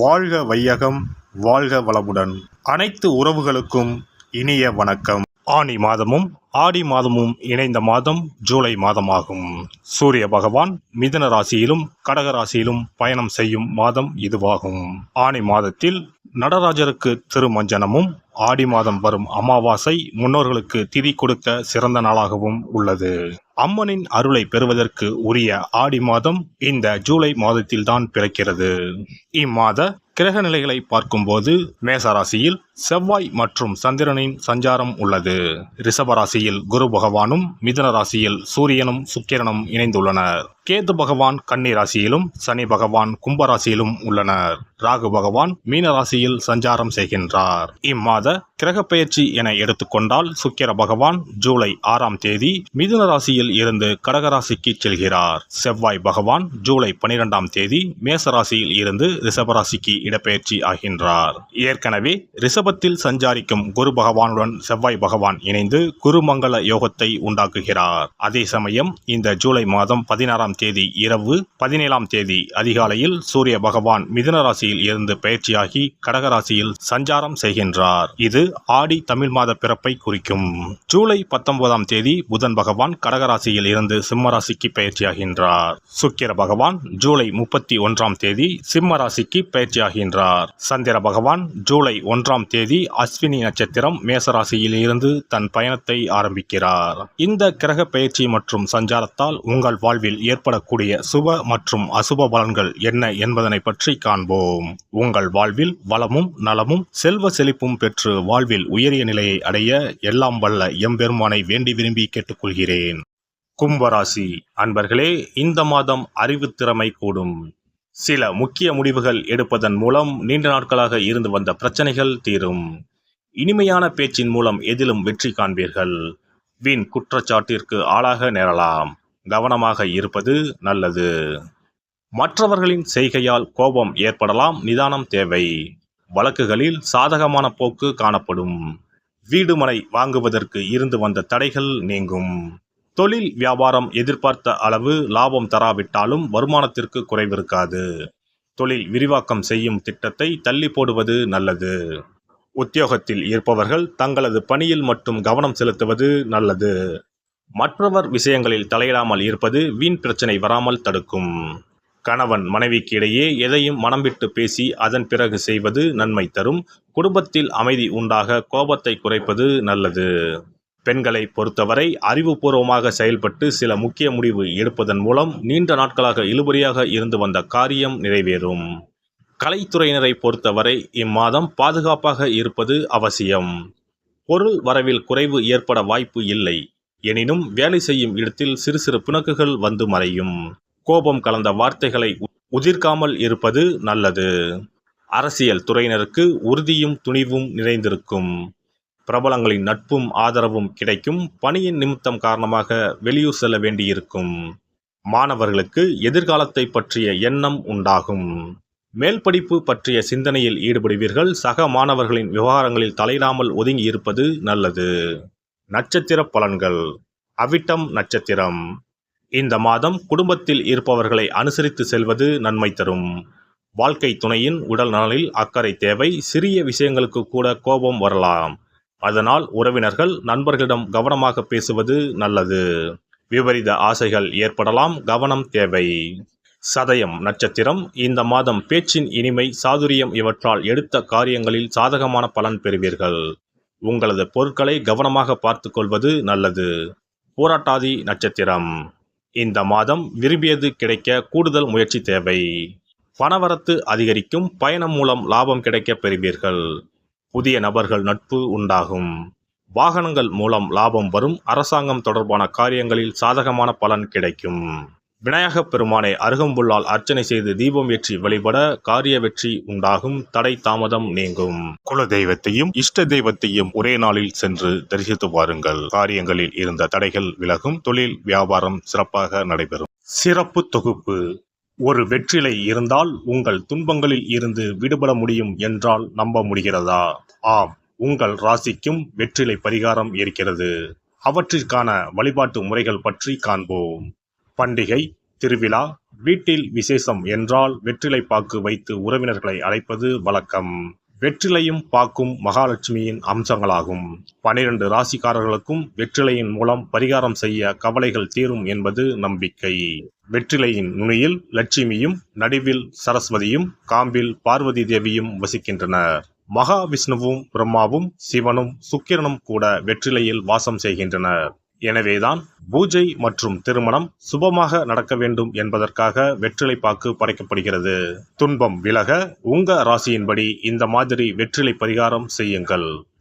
வாழ்க வையகம் வாழ்க வளமுடன். அனைத்து உறவுகளுக்கும் இனிய வணக்கம். ஆனி மாதமும் ஆடி மாதமும் இணைந்த மாதம் ஜூலை மாதமாகும். சூரிய பகவான் மிதுன ராசியிலும் கடக ராசியிலும் பயணம் செய்யும் மாதம் இதுவாகும். ஆனி மாதத்தில் நடராஜருக்கு திருமஞ்சனமும் ஆடி மாதம் வரும் அமாவாசை முன்னோர்களுக்கு திதி கொடுக்க சிறந்த நாளாகவும் உள்ளது. அம்மனின் அருளை பெறுவதற்கு உரிய ஆடி மாதம் இந்த ஜூலை மாதத்தில்தான் பிறக்கிறது. இம்மாத கிரக நிலைகளை பார்க்கும்போது மேசராசியில் செவ்வாய் மற்றும் சந்திரனின் சஞ்சாரம் உள்ளது. ரிஷபராசியில் குரு பகவானும் மிதுன ராசியில் சூரியனும் சுக்கிரனும் இணைந்துள்ளனர். கேது பகவான் கன்னி ராசியிலும் சனி பகவான் கும்பராசியிலும் உள்ளனர். ராகு பகவான் மீன ராசியில் சஞ்சாரம் செய்கின்றார். இம்மாத மாத கிரகப்பெயர்ச்சி என எடுத்துக்கொண்டால் சுக்கிர பகவான் ஜூலை ஆறாம் தேதி மிதுன ராசியில் இருந்து கடகராசிக்கு செல்கிறார். செவ்வாய் பகவான் ஜூலை பனிரெண்டாம் தேதி மேச ராசியில் இருந்து ரிஷபராசிக்கு இடப்பெயர்ச்சி ஆகின்றார். ஏற்கனவே ரிஷபத்தில் சஞ்சாரிக்கும் குரு பகவானுடன் செவ்வாய் பகவான் இணைந்து குருமங்கள யோகத்தை உண்டாக்குகிறார். அதே சமயம் இந்த ஜூலை மாதம் பதினாறாம் தேதி இரவு பதினேழாம் தேதி அதிகாலையில் சூரிய பகவான் மிதுன ராசியில் இருந்து பயிற்சியாகி கடகராசியில் சஞ்சாரம் செய்கின்றார். இது ஆடி தமிழ் மாத பிறப்பை குறிக்கும். ஜூலை பத்தொன்பதாம் தேதி புதன் பகவான் கடகராசியில் இருந்து சிம்ம ராசிக்கு பயிற்சியாகின்றார். சுக்கிர பகவான் ஜூலை முப்பத்தி ஒன்றாம் தேதி சிம்ம ராசிக்கு பயிற்சியாகின்றார். சந்திர பகவான் ஜூலை ஒன்றாம் தேதி அஸ்வினி நட்சத்திரம் மேசராசியில் இருந்து தன் பயணத்தை ஆரம்பிக்கிறார். இந்த கிரக பயிற்சி மற்றும் சஞ்சாரத்தால் உங்கள் வாழ்வில் ஏற்படக்கூடிய சுப மற்றும் அசுப பலன்கள் என்ன என்பதனை பற்றி காண்போம். உங்கள் வாழ்வில் வளமும் நலமும் செல்வ செழிப்பும் பெற்று வாழ்வில் உயரிய நிலையை அடைய எல்லாம் வல்ல எம்பெருமானை வேண்டி விரும்பி கேட்டுக்கொள்கிறேன். கும்பராசி அன்பர்களே இந்த மாதம் அறிவுத்திறமை கூடும். சில முக்கிய முடிவுகள் எடுப்பதன் மூலம் நீண்ட நாட்களாக இருந்து வந்த பிரச்சனைகள் தீரும். இனிமையான பேச்சின் மூலம் எதிலும் வெற்றி காண்பீர்கள். வீண் குற்றச்சாட்டிற்கு ஆளாக நேரலாம். கவனமாக இருப்பது நல்லது. மற்றவர்களின் செய்கையால் கோபம் ஏற்படலாம் நிதானம் தேவை. வழக்குகளில் சாதகமான போக்கு காணப்படும். வீடு மனை வாங்குவதற்கு இருந்து வந்த தடைகள் நீங்கும். தொழில் வியாபாரம் எதிர்பார்த்த அளவு லாபம் தராவிட்டாலும் வருமானத்திற்கு குறைவிருக்காது. தொழில் விரிவாக்கம் செய்யும் திட்டத்தை தள்ளி போடுவது நல்லது. உத்தியோகத்தில் இருப்பவர்கள் தங்களது பணியில் மட்டும் கவனம் செலுத்துவது நல்லது. மற்றவர் விஷயங்களில் தலையிடாமல் இருப்பது வீண் பிரச்சனை வராமல் தடுக்கும். கணவன் மனைவிக்கு இடையே எதையும் மனம் விட்டு பேசி அதன் பிறகு செய்வது நன்மை தரும். குடும்பத்தில் அமைதி உண்டாக கோபத்தை குறைப்பது நல்லது. பெண்களை பொறுத்தவரை அறிவுபூர்வமாக செயல்பட்டு சில முக்கிய முடிவு எடுப்பதன் மூலம் நீண்ட நாட்களாக இழுபறியாக இருந்து வந்த காரியம் நிறைவேறும். கலைத்துறையினரை பொறுத்தவரை இம்மாதம் பாதுகாப்பாக இருப்பது அவசியம். பொருள் வரவில் குறைவு ஏற்பட வாய்ப்பு இல்லை. எனினும் வேலை செய்யும் இடத்தில் சிறு சிறு பிணக்குகள் வந்து மறையும். கோபம் கலந்த வார்த்தைகளை உ- உதிர்க்காமல் இருப்பது நல்லது. அரசியல் துறையினருக்கு உறுதியும் துணிவும் நிறைந்திருக்கும். பிரபலங்களின் நட்பும் ஆதரவும் கிடைக்கும். பணியின் நிமித்தம் காரணமாக வெளியூர் செல்ல வேண்டியிருக்கும். மாணவர்களுக்கு எதிர்காலத்தை பற்றிய எண்ணம் உண்டாகும். மேல் படிப்பு பற்றிய சிந்தனையில் ஈடுபடுவீர்கள். சக மாணவர்களின் விவகாரங்களில் தலையிடாமல் ஒதுங்கி இருப்பது நல்லது. நட்சத்திர பலன்கள். அவிட்டம் நட்சத்திரம். இந்த மாதம் குடும்பத்தில் இருப்பவர்களை அனுசரித்து செல்வது நன்மை தரும். வாழ்க்கை துணையின் உடல் நலனில் அக்கறை தேவை சிறிய விஷயங்களுக்கு கூட கோபம் வரலாம். அதனால் உறவினர்கள் நண்பர்களிடம் கவனமாக பேசுவது நல்லது. விபரீத ஆசைகள் ஏற்படலாம் கவனம் தேவை. சதயம் நட்சத்திரம் இந்த மாதம் பேச்சின் இனிமை சாதுரியம் இவற்றால் எடுத்த காரியங்களில் சாதகமான பலன் பெறுவீர்கள். உங்களது பொருட்களை கவனமாக பார்த்துக்கொள்வது நல்லது. போராட்டாதி நட்சத்திரம். இந்த மாதம் விரும்பியது கிடைக்க கூடுதல் முயற்சி தேவை. பணவரத்து அதிகரிக்கும் பயணம் மூலம் லாபம் கிடைக்க பெறுவீர்கள். புதிய நபர்கள் நட்பு உண்டாகும். வாகனங்கள் மூலம் லாபம் வரும். அரசாங்கம் தொடர்பான காரியங்களில் சாதகமான பலன் கிடைக்கும். விநாயகப் பெருமானை அருகம்புல்லால் அர்ச்சனை செய்து தீபம் ஏற்றி வழிபட காரிய வெற்றி உண்டாகும். தடை தாமதம் நீங்கும். குல தெய்வத்தையும் இஷ்ட தெய்வத்தையும் ஒரே நாளில் சென்று தரிசித்து வாருங்கள். காரியங்களில் இருந்த தடைகள் விலகும். தொழில் வியாபாரம் சிறப்பாக நடைபெறும். சிறப்பு தொகுப்பு. ஒரு வெற்றிலை இருந்தால் உங்கள் துன்பங்களில் இருந்து விடுபட முடியும் என்றால் நம்ப முடிகிறதா? ஆம். உங்கள் ராசிக்கும் வெற்றிலை பரிகாரம் இருக்கிறது. அவற்றிற்கான வழிபாட்டு முறைகள் பற்றி காண்போம். பண்டிகை திருவிழா வீட்டில் விசேஷம் என்றால் வெற்றிலை பாக்கு வைத்து உறவினர்களை அழைப்பது வழக்கம். வெற்றிலையும் பாக்கும் மகாலட்சுமியின் அம்சங்களாகும். பனிரெண்டு ராசிக்காரர்களுக்கும் வெற்றிலையின் மூலம் பரிகாரம் செய்ய கவலைகள் தீரும் என்பது நம்பிக்கை. வெற்றிலையின் நுனியில் லட்சுமியும் நடுவில் சரஸ்வதியும் காம்பில் பார்வதி தேவியும் வசிக்கின்றனர். மகாவிஷ்ணுவும் பிரம்மாவும் சிவனும் சுக்கிரனும் கூட வெற்றிலையில் வாசம் செய்கின்றனர். எனவேதான் பூஜை மற்றும் திருமணம் சுபமாக நடக்க வேண்டும் என்பதற்காக வெற்றிலைப்பாக்கு படைக்கப்படுகிறது. துன்பம் விலக உங்க ராசியின்படி இந்த மாதிரி வெற்றிலை பரிகாரம் செய்யுங்கள்.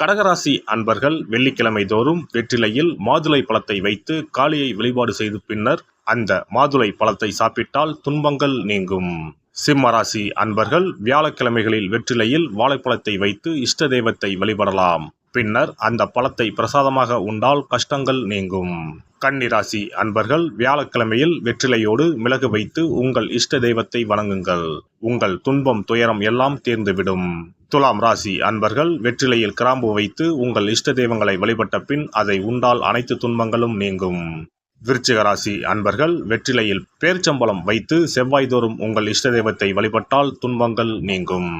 கடகராசி அன்பர்கள் வெள்ளிக்கிழமை தோறும் வெற்றிலையில் மாதுளை பழத்தை வைத்து காளியை வழிபாடு செய்து பின்னர் அந்த மாதுளை பழத்தை சாப்பிட்டால் துன்பங்கள் நீங்கும். சிம்மராசி அன்பர்கள் வியாழக்கிழமைகளில் வெற்றிலையில் வாழைப்பழத்தை வைத்து இஷ்ட தெய்வத்தை வழிபடலாம். பின்னர் அந்த பழத்தை பிரசாதமாக உண்டால் கஷ்டங்கள் நீங்கும். கன்னிராசி அன்பர்கள் வியாழக்கிழமையில் வெற்றிலையோடு மிளகு வைத்து உங்கள் இஷ்ட தெய்வத்தை வணங்குங்கள். உங்கள் துன்பம் துயரம் எல்லாம் தீர்ந்துவிடும். துலாம் ராசி அன்பர்கள் வெற்றிலையில் கிராம்பு வைத்து உங்கள் இஷ்ட தெய்வங்களை வழிபட்ட பின் அதை உண்டால் அனைத்து துன்பங்களும் நீங்கும். விருச்சிக ராசி அன்பர்கள் வெற்றிலையில் பேர்ச்சம்பளம் வைத்து செவ்வாய்தோறும் உங்கள் இஷ்ட தெய்வத்தை வழிபட்டால் துன்பங்கள் நீங்கும்.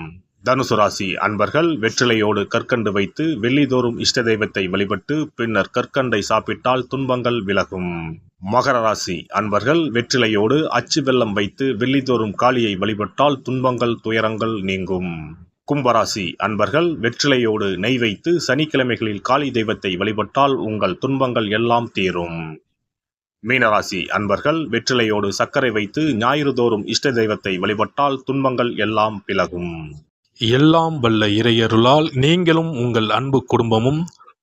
தனுசு ராசி அன்பர்கள் வெற்றிலையோடு கற்கண்டு வைத்து வெள்ளிதோறும் இஷ்ட தெய்வத்தை வழிபட்டு பின்னர் கற்கண்டை சாப்பிட்டால் துன்பங்கள் விலகும். மகர ராசி அன்பர்கள் வெற்றிலையோடு அச்சு வெள்ளம் வைத்து வெள்ளிதோறும் காளியை வழிபட்டால் துன்பங்கள் துயரங்கள் நீங்கும். கும்பராசி அன்பர்கள் வெற்றிலையோடு நெய் வைத்து சனிக்கிழமைகளில் காளி தெய்வத்தை வழிபட்டால் உங்கள் துன்பங்கள் எல்லாம் தீரும். மீனராசி அன்பர்கள் வெற்றிலையோடு சர்க்கரை வைத்து ஞாயிறு தோறும் இஷ்ட தெய்வத்தை வழிபட்டால் துன்பங்கள் எல்லாம் விலகும் எல்லாம் வல்ல இறையருளால் நீங்களும் உங்கள் அன்பு குடும்பமும்